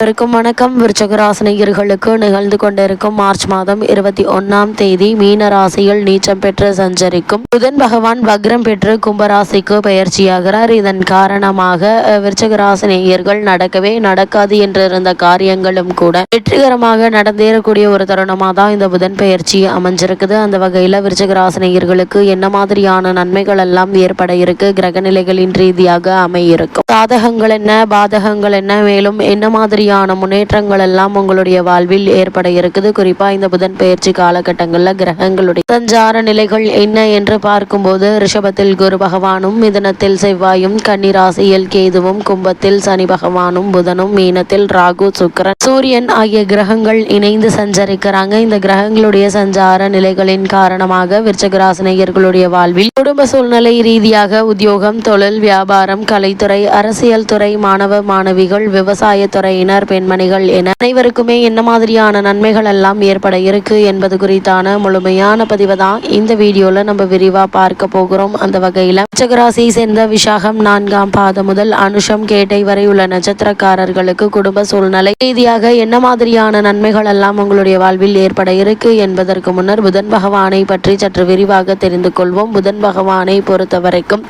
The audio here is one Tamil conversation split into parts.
அனைவருக்கும் வணக்கம். விருச்சகராசினியர்களுக்கு நிகழ்ந்து கொண்டிருக்கும் மார்ச் மாதம் இருபத்தி ஒன்னாம் தேதி மீன ராசியில் நீச்சம் பெற்று சஞ்சரிக்கும். புதன் பகவான் வக்ரம் பெற்று கும்பராசிக்கு பயிற்சியாகிறார் இதன் காரணமாக விருச்சகராசினியர்கள் நடக்கவே நடக்காது என்று இருந்த காரியங்களும் கூட வெற்றிகரமாக நடந்தேறக்கூடிய ஒரு தருணமாக தான் இந்த புதன் பயிற்சி அமைஞ்சிருக்குது. அந்த வகையில் விருச்சகராசினியர்களுக்கு என்ன மாதிரியான நன்மைகள் எல்லாம் ஏற்பட இருக்கு கிரகநிலைகளின் ரீதியாக அமையிருக்கும் சாதகங்கள் என்ன பாதகங்கள் என்ன மேலும் என்ன மாதிரியான முன்னேற்றங்கள் எல்லாம் உங்களுடைய வாழ்வில் ஏற்பட இருக்குது. குறிப்பா இந்த புதன் பயிற்சி காலகட்டங்களில் கிரகங்களுடைய சஞ்சார நிலைகள் என்ன என்று பார்க்கும்போது ரிஷபத்தில் குரு பகவானும் மிதனத்தில் செவ்வாயும் கன்னிராசியில் கேதுவும் கும்பத்தில் சனி பகவானும் புதனும் மீனத்தில் ராகு சுக்கிரன் சூரியன் ஆகிய கிரகங்கள் இணைந்து சஞ்சரிக்கிறாங்க. இந்த கிரகங்களுடைய சஞ்சார நிலைகளின் காரணமாக விருச்சகராசினியர்களுடைய வாழ்வில் குடும்ப சூழ்நிலை ரீதியாக உத்தியோகம் தொழில் வியாபாரம் கலைத்துறை அரசியல் துறை மாணவ மாணவிகள் விவசாயத்துறையினர் துறையினர் பெண்மணிகள் என அனைவருக்குமே என்ன மாதிரியான நன்மைகள் எல்லாம் ஏற்பட இருக்கு என்பது குறித்தான முழுமையான பதிவை தான் இந்த வீடியோல நம்ம விரிவா பார்க்க போகிறோம். அந்த வகையில உச்சகராசியை சேர்ந்த விசாகம் நான்காம் பாதம் முதல் அனுஷம் கேட்டை வரை உள்ள நட்சத்திரக்காரர்களுக்கு குடும்ப சூழ்நிலை ரீதியாக என்ன மாதிரியான நன்மைகள் எல்லாம் உங்களுடைய வாழ்வில் ஏற்பட இருக்கு என்பதற்கு முன்னர் புதன் பகவானை பற்றி சற்று விரிவாக தெரிந்து கொள்வோம். புதன் பகவானை பொறுத்த வரைக்கும்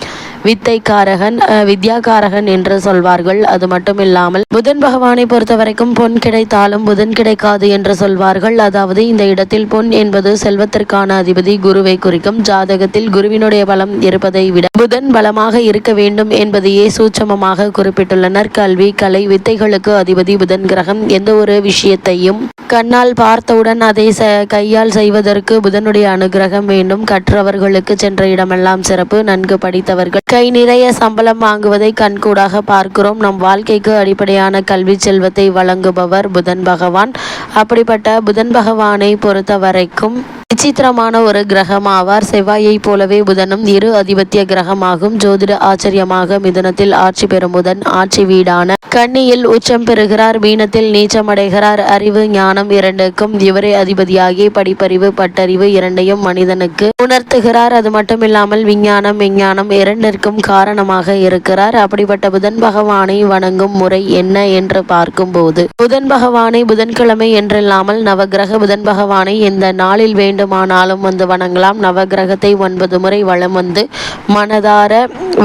வித்தைக்காரகன் அஹ், வித்யாகாரகன் என்று சொல்வார்கள். அது மட்டும் இல்லாமல் புதன் பகவானை பொறுத்தவரைக்கும் பொன் கிடைத்தாலும் புதன் கிடைக்காது என்று சொல்வார்கள். அதாவது இந்த இடத்தில் பொன் என்பது செல்வத்திற்கான அதிபதி குருவை குறிக்கும் ஜாதகத்தில் குருவினுடைய பலம் இருப்பதை விட புதன் பலமாக இருக்க வேண்டும் என்பதையே சூட்சமமாக குறிப்பிட்டுள்ளனர். கல்வி கலை வித்தைகளுக்கு அதிபதி புதன் கிரகம் எந்த ஒரு விஷயத்தையும் கண்ணால் பார்த்தவுடன் அதை ச கையால் செய்வதற்கு புதனுடைய அனுகிரகம் வேண்டும். கற்றவர்களுக்கு சென்ற இடமெல்லாம் சிறப்பு. நன்கு படித்தவர்கள் கை நிறைய சம்பளம் வாங்குவதை கண்கூடாக பார்க்கிறோம். நம் வாழ்க்கைக்கு அடிப்படையான கல்வி செல்வத்தை வழங்குபவர் புதன் பகவான். அப்படிப்பட்ட புதன் பகவானை பொறுத்த வரைக்கும் விசித்திரமான ஒரு கிரகம் ஆவார் செவ்வாயை போலவே புதனும் இரு அதிபத்திய கிரகமாகும். ஜோதிட ஆச்சரியமாக மிதுனத்தில் ஆட்சி பெறும் புதன் ஆட்சி வீடான கன்னியில் உச்சம் பெறுகிறார். மீனத்தில் நீச்சமடைகிறார். அறிவு ஞானம் இரண்டுக்கும் இவரே அதிபதியாகி படிப்பறிவு பட்டறிவு இரண்டையும் மனிதனுக்கு உணர்த்துகிறார். அது மட்டுமில்லாமல் விஞ்ஞானம் விஞ்ஞானம் இரண்டிற்கும் காரணமாக இருக்கிறார். அப்படிப்பட்ட புதன் பகவானை வணங்கும் முறை என்ன என்று பார்க்கும்போது புதன் பகவானை புதன்கிழமை என்றில்லாமல் நவகிரக புதன் பகவானை இந்த நாளில் வேண்டுமானாலும் வந்து வணங்கலாம். நவகிரகத்தை ஒன்பது முறை வளம் வந்து மனதார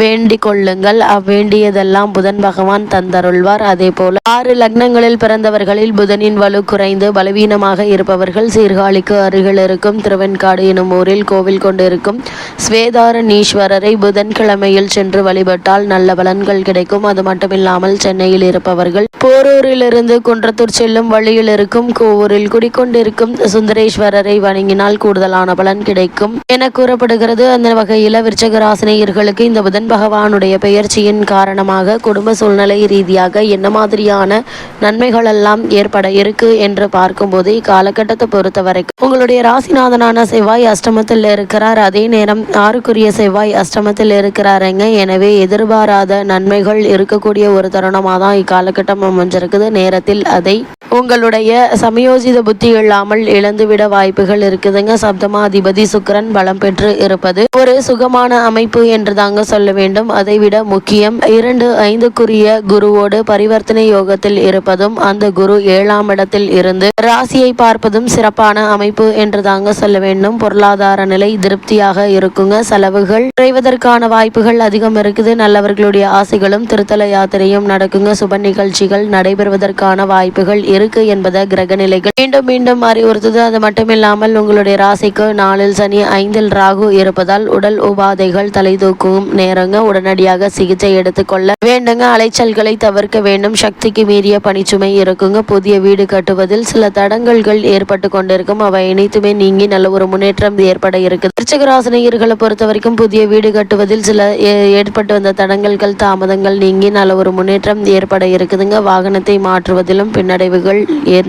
வேண்டிக் கொள்ளுங்கள். அவ்வேண்டியதெல்லாம் புதன் பகவான் தந்தருள்வார். அதே போல ஆறு லக்னங்களில் பிறந்தவர்களில் புதனின் வலு குறைந்து பலவீனமாக இருப்பவர்கள் சீர்காழிக்கு அருகில் இருக்கும் திருவெண்காடு எனும் ஊரில் கோவில் கொண்டிருக்கும் ஸ்வேதாரணீஸ்வரரை புதன்கிழமையில் சென்று வழிபட்டால் நல்ல பலன்கள் கிடைக்கும். அது மட்டுமில்லாமல் சென்னையில் இருப்பவர்கள் போரூரிலிருந்து குன்றத்தூர் செல்லும் வழியில் இருக்கும் கோவூரில் குடிக்கொண்டிருக்கும் சுந்தரேஸ்வரரை வணங்கினால் கூடுதலான பலன் கிடைக்கும் என கூறப்படுகிறது. அந்த வகையில் விருச்சகராசினியர்களுக்கு இந்த புதன் பகவானுடைய பெயர்ச்சியின் காரணமாக குடும்ப சூழ்நிலை ரீதியாக என்ன மாதிரியான நன்மைகள் எல்லாம் ஏற்பட இருக்கு என்று பார்க்கும்போது இக்காலகட்டத்தை பொறுத்தவரைக்கும் உங்களுடைய ராசிநாதனான செவ்வாய் அஷ்டமத்தில் இருக்கிறார். அதே நேரம் ஆறுக்குரிய செவ்வாய் அஷ்டமத்தில் இருக்கிறாருங்க. எனவே எதிர்பாராத நன்மைகள் இருக்கக்கூடிய ஒரு தருணமாக தான் இக்காலகட்டம் அமைஞ்சிருக்குது. நேரத்தில் அதை உங்களுடைய சமயோஜித புத்தி இல்லாமல் இழந்துவிட வாய்ப்புகள் இருக்குதுங்க. சப்தமாதிபதி சுக்கிரன் பலம் பெற்று இருப்பது ஒரு சுகமான அமைப்பு என்று தாங்க சொல்ல வேண்டும். அதை விட முக்கியம் இரண்டு ஐந்துக்குரிய குருவோடு பரிவர்த்தனை யோகத்தில் இருப்பதும் அந்த குரு ஏழாம் இடத்தில் இருந்து ராசியை பார்ப்பதும் சிறப்பான அமைப்பு என்று தாங்க சொல்ல வேண்டும். பொருளாதார நிலை திருப்தியாக இருக்கும். இருக்குங்க செலவுகள் குறைவதற்கான வாய்ப்புகள் அதிகம் இருக்குது. நல்லவர்களுடைய ஆசைகளும் திருத்தல யாத்திரையும் நடக்குங்க. சுப நிகழ்ச்சிகள் நடைபெறுவதற்கான வாய்ப்புகள் இருக்கு என்பதை கிரக நிலைகள் மீண்டும் மீண்டும் அறிவுறுத்துது. அது மட்டுமில்லாமல் உங்களுடைய ராசிக்கு நாளில் சனி ஐந்தில் ராகு இருப்பதால் உடல் உபாதைகள் தலை தூக்கும் நேரங்க. உடனடியாக சிகிச்சை எடுத்துக்கொள்ள வேண்டுங்க. அலைச்சல்களை தவிர்க்க வேண்டும். சக்திக்கு மீறிய பணிச்சுமை இருக்குங்க. புதிய வீடு கட்டுவதில் சில தடங்கல்கள் ஏற்பட்டு கொண்டிருக்கும். அவை அனைத்துமே நீங்கி நல்ல ஒரு முன்னேற்றம் ஏற்பட இருக்குது. விருச்சிகராசினியர்களை பொறுத்த வரைக்கும் புதிய வீடு கட்டுவதில் சில ஏற்பட்டு வந்த தடங்கல்கள் தாமதங்கள் நீங்கி நல்ல ஒரு முன்னேற்றம் ஏற்பட இருக்குதுங்க. வாகனத்தை மாற்றுவதிலும் பின்னடைவுகள்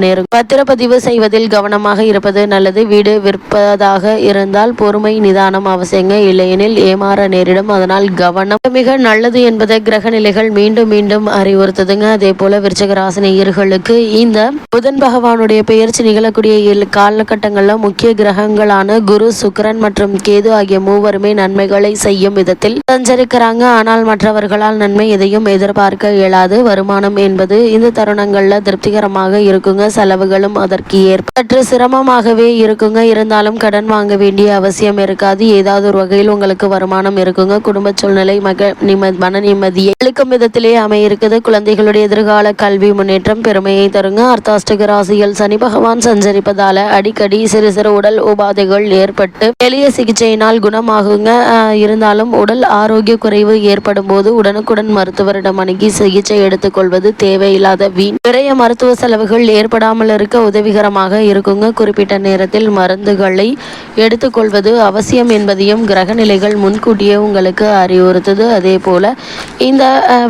நேரும் பத்திரப்பதிவு செய்வதில் கவனமாக இருப்பது நல்லது. வீடு விற்பதாக இருந்தால் பொறுமை நிதானம் அவசியங்க. இல்லையெனில் ஏமாற நேரிடும். அதனால் கவனம் மிக நல்லது என்பதை கிரக நிலைகள் மீண்டும் மீண்டும் அறிவுறுத்துதுங்க. அதே போல விருச்சகராசினியர்களுக்கு இந்த புதன் பகவானுடைய பெயர்ச்சி நிகழக்கூடிய காலகட்டங்களில் முக்கிய கிரகங்களான குரு சுக்கரன் மற்றும் கேது ஆகிய மூவருமே நன்மைகளை செய்யும் விதத்தில் சஞ்சரிக்கிறாங்க ஆனால் மற்றவர்களால் நன்மை எதையும் எதிர்பார்க்க இயலாது. வருமானம் என்பது இந்த தருணங்கள்ல திருப்திகரமாக இருக்குங்க. செலவுகளும் அதற்கு ஏற்ப சற்று சிரமமாகவே இருக்குங்க. இருந்தாலும் கடன் வாங்க வேண்டிய அவசியம் இருக்காது. ஏதாவது ஒரு வகையில் உங்களுக்கு வருமானம் இருக்குங்க. குடும்ப சூழ்நிலை மக நிம்மதி மன நிம்மதியை அளிக்கும் விதத்திலே அமைய இருக்குது குழந்தைகளுடைய எதிர்கால கல்வி முன்னேற்றம் பெருமையை தருங்க. அர்த்தாஷ்டக ராசியில் சனி பகவான் சஞ்சரிப்பதால அடிக்கடி சிறு சிறு உடல் உபாதைகள் ஏற்பட்டு எளிய சிகிச்சையினால் குணமாகுங்க. இருந்தாலும் உடல் ஆரோக்கிய குறைவு ஏற்படும் போது உடனுக்குடன் மருத்துவரிடம் அணுகி சிகிச்சை எடுத்துக்கொள்வது தேவையில்லாத வீண். நிறைய மருத்துவ செலவுகள் ஏற்படாமல் இருக்க உதவிகரமாக இருக்குங்க. குறிப்பிட்ட நேரத்தில் மருந்துகளை எடுத்துக்கொள்வது அவசியம் என்பதையும் கிரக நிலைகள் முன்கூட்டியே உங்களுக்கு அறிவுறுத்துது. அதே போல இந்த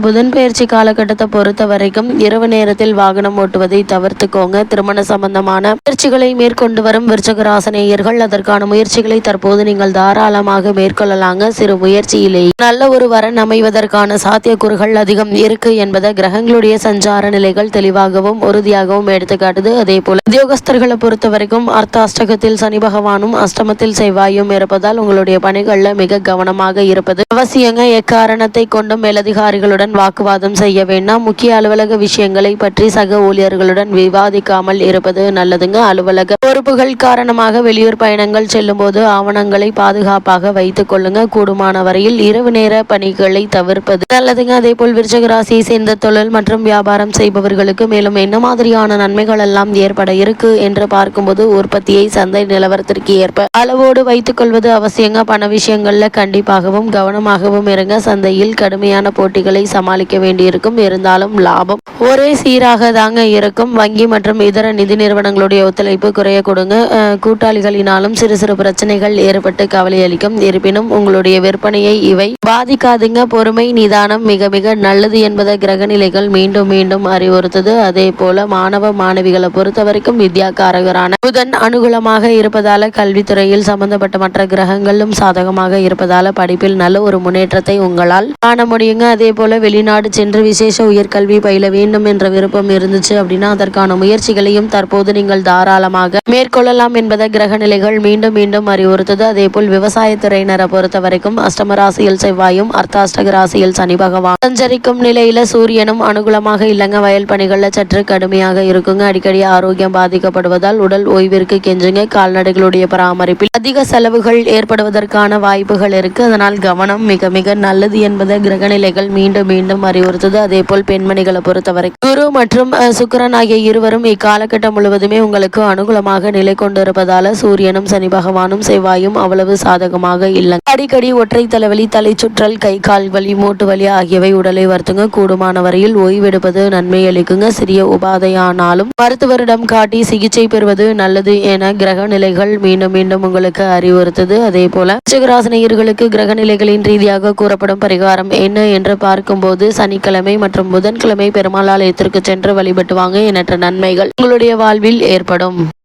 புதன் பயிற்சி காலகட்டத்தை பொறுத்த வரைக்கும் இரவு நேரத்தில் வாகனம் ஓட்டுவதை தவிர்த்துக்கோங்க. திருமண சம்பந்தமான முயற்சிகளை மேற்கொண்டு வரும் விருச்சகராசனேயர்கள் அதற்கான முயற்சிகளை தற்போது நீங்கள் தாராளமாக மேற்கொள்ளலாங்க. சிறு முயற்சியிலேயே நல்ல ஒரு வரன் அமைவதற்கான சாத்தியக்கூறுகள் அதிகம் இருக்கு என்பதை கிரகங்களுடைய சஞ்சார நிலைகள் தெளிவாகவும் உறுதியாகவும் எடுத்துக்காட்டுது. அதே போல உத்தியோகஸ்தர்களை பொறுத்த வரைக்கும் அர்த்தாஷ்டகத்தில் சனி பகவானும் அஷ்டமத்தில் செவ்வாயும் இருப்பதால் உங்களுடைய பணிகள்ல மிக கவனமாக இருப்பது அவசியங்க. எக்காரணத்தை கொண்டும் மேலதிகாரிகளுடன் வாக்குவாதம் செய்ய வேண்டாம். முக்கிய அலுவலக விஷயங்களை பற்றி சக ஊழியர்களுடன் விவாதிக்காமல் இருப்பது நல்லதுங்க. அலுவலக பொறுப்புகள் காரணமாக வெளியூர் பயணங்கள் செல்லும் போது ஆவணங்களை பாதுகாப்பு பாதுகாப்பாக வைத்துக் கொள்ளுங்க. கூடுமான வரையில் இரவு நேர பணிகளை தவிர்ப்பது நல்லதுங்க. அதே போல் விருச்சக ராசியை சேர்ந்த தொழில் மற்றும் வியாபாரம் செய்பவர்களுக்கு மேலும் என்ன மாதிரியான நன்மைகள் எல்லாம் ஏற்பட இருக்கு என்று பார்க்கும்போது உற்பத்தியை சந்தை நிலவரத்திற்கு ஏற்ப அளவோடு வைத்துக் கொள்வது அவசியங்க. பண விஷயங்கள்ல கண்டிப்பாகவும் கவனமாகவும் இருங்க. சந்தையில் கடுமையான போட்டிகளை சமாளிக்க வேண்டியிருக்கும். இருந்தாலும் லாபம் ஒரே சீராக தாங்க இருக்கும். வங்கி மற்றும் இதர நிதி நிறுவனங்களுடைய ஒத்துழைப்பு குறைய கொடுங்க. கூட்டாளிகளினாலும் சிறு சிறு பிரச்சனைகள் ஏற்பட்டு கவலை அளிக்கும் இருப்பினும் உங்களுடைய விற்பனையை இவை பாதிக்காதுங்க. பொறுமை நிதானம் மிக மிக நல்லது என்பதை கிரக நிலைகள் மீண்டும் மீண்டும் அறிவுறுத்தது. அதே போல மாணவ மாணவிகளை பொறுத்த வரைக்கும் புதன் அனுகூலமாக இருப்பதால கல்வித்துறையில் சம்பந்தப்பட்ட மற்ற கிரகங்களும் சாதகமாக இருப்பதால படிப்பில் நல்ல ஒரு முன்னேற்றத்தை உங்களால் காண முடியுங்க. அதே போல வெளிநாடு சென்று விசேஷ உயர்கல்வி பயில வேண்டும் என்ற விருப்பம் இருந்துச்சு அப்படின்னா அதற்கான முயற்சிகளையும் தற்போது நீங்கள் தாராளமாக மேற்கொள்ளலாம் என்பதை கிரக நிலைகள் மீண்டும் மீண்டும் அறிவுறுத்தது. அதே போல் விவசாய விவசாயத்துறையினரை பொறுத்த வரைக்கும் அஷ்டம ராசியில் செவ்வாயும் அர்த்தாஷ்டக ராசியில் சனி பகவான் சஞ்சரிக்கும் நிலையில சூரியனும் அனுகூலமாக இல்லைங்க. வயல் பணிகள்ல சற்று கடுமையாக இருக்குங்க. அடிக்கடி ஆரோக்கியம் பாதிக்கப்படுவதால் உடல் ஓய்விற்கு கெஞ்சுங்க. கால்நடைகளுடைய பராமரிப்பில் அதிக செலவுகள் ஏற்படுவதற்கான வாய்ப்புகள் இருக்கு. அதனால் கவனம் மிக மிக நல்லது என்பதை கிரகநிலைகள் மீண்டும் மீண்டும் அறிவுறுத்துது. அதே போல் பெண்மணிகளை பொறுத்தவரை குரு மற்றும் சுக்கரன் ஆகிய இருவரும் இக்காலகட்டம் முழுவதுமே உங்களுக்கு அனுகூலமாக நிலை கொண்டிருப்பதால சூரியனும் சனி பகவானும் செவ்வாயும் அவ்வளவு சாதகமாக இல்லை. அடிக்கடி ஒற்றை தலைவலி தலை சுற்றல் கை கால் வலி மூட்டு வலி ஆகியவை உடலை வருத்துங்க. கூடுமான வரையில் ஓய்வெடுப்பது நன்மை அளிக்குங்க. சிறிய உபாதையானாலும் மருத்துவரிடம் காட்டி சிகிச்சை பெறுவது நல்லது என கிரக நிலைகள் மீண்டும் மீண்டும் உங்களுக்கு அறிவுறுத்துது. அதே போல சிகராசனையர்களுக்கு கிரக நிலைகளின் ரீதியாக கூறப்படும் பரிகாரம் என்ன என்று பார்க்கும்போது சனிக்கிழமை மற்றும் புதன்கிழமை பெருமாள் ஆலயத்திற்கு சென்று வழிபட்டு வாங்க எண்ணற்ற நன்மைகள் உங்களுடைய வாழ்வில் ஏற்படும்.